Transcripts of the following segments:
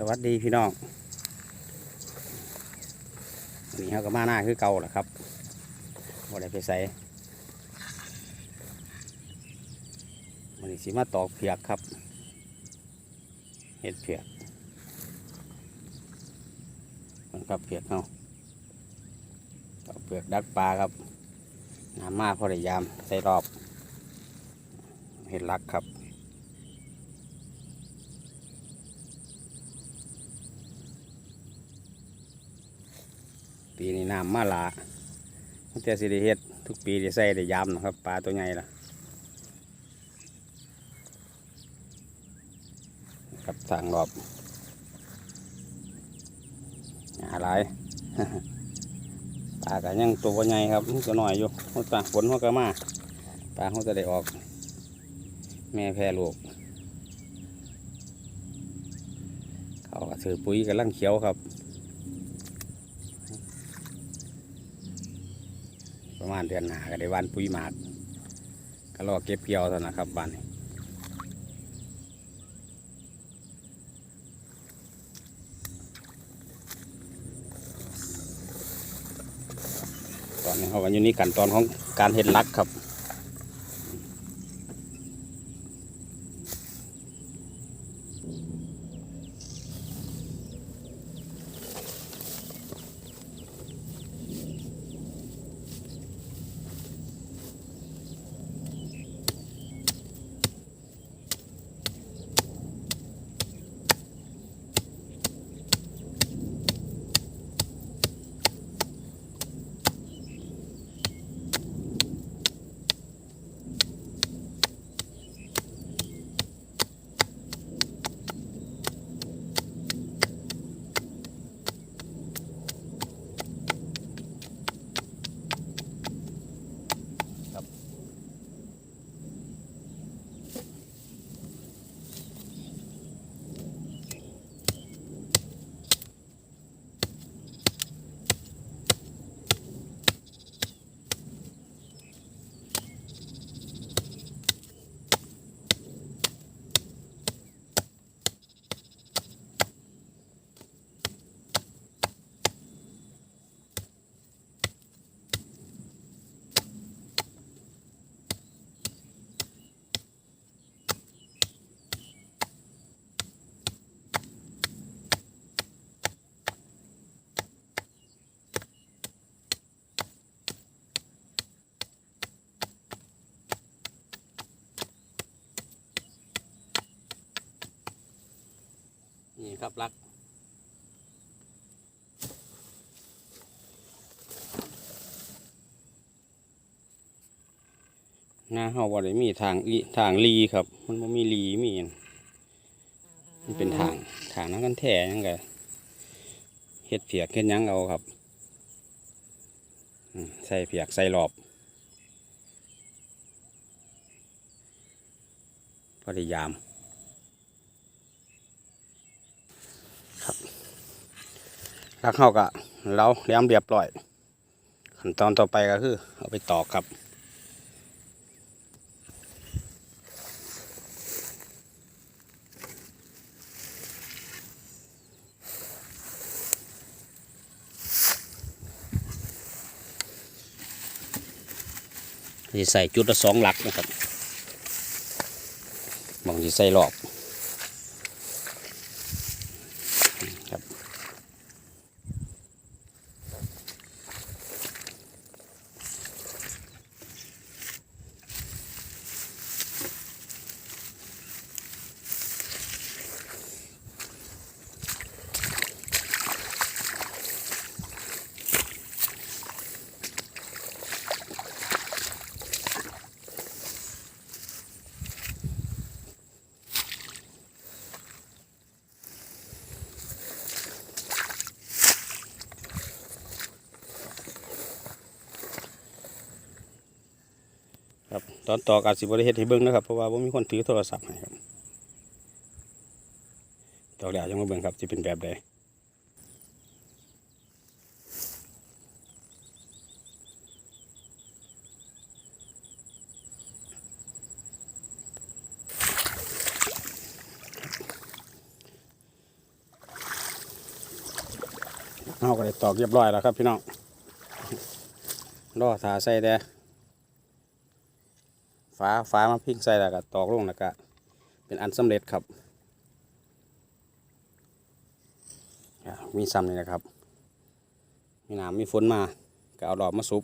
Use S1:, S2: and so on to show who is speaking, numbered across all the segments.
S1: สวัสดีพี่น้องวันนี้เขาก็มาหน้าคือเก่าแหละครับบ่ได้ไปใส่วันนี้สิมาตอกเผือกครับ เห็ดเผือกมันกับเผือกเขาตอกเผือกดักปลาครับน้ำมาพอได้ยามใส่รอบ เห็ดลักครับ ปีนี้น้ำมาหลาแต่สิได้เฮ็ดทุกปีได้ใส่ได้ยามนะครับปลาตัวใหญ่ล่ะกับทางรอบหาหลายปลาก็ยังตัวใหญ่ครับมันก็น้อยอยู่เพราะตาฝนเขาก็มาปลาเขาจะได้ออก แม่แพร่ลูกเขาก็ถือปุ๋ยกำลังเขียวครับ ประมาณเดือนหน้าก็ได้วันปุ๋ยหมากก็รอเก็บเกี่ยวเท่านั้นครับบ้านนี้ตอนนี้เขากันอยู่นี่กันตอนของการเห็ดลักครับ นี่ครับลัก หน้าเฮาบ่ได้มีทางลีทางลีครับ มันบ่มีลีมีหยังมันเป็นทางทางนั้นกันแท้ยังก็เฮ็ดเพียกเฮ็ดยังเอาครับใส่เพียกใส่รอบพอด้ยาม แล้วเขาก็เราเลี้ยงเรียบร้อย ขั้นตอนต่อไปก็คือ เอาไปตอกครับจะใส่จุดละสองหลักนะครับบางทีใส่รอบ ครับ ตอนต่อการสิบริเฮ็ดให้เบิ่งนะครับ เพราะว่าผมมีคนถือโทรศัพท์ให้ครับต่อแล้วยังมาเบิ่งครับจะเป็นแบบใดเอาก็ได้ตอกเรียบร้อยแล้วครับพี่น้องรอถาใส่แต่ ฟ้าฟ้ามาพิงใส่แล้วก็ตอกลงแล้วก็เป็นอันสำเร็จครับ มีซ้ำนี่นะครับ มีน้ำมีฝนมาก็เอาดอกมาซุป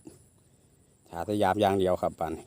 S1: ถาตะยามอย่างเดียวครับปานนี้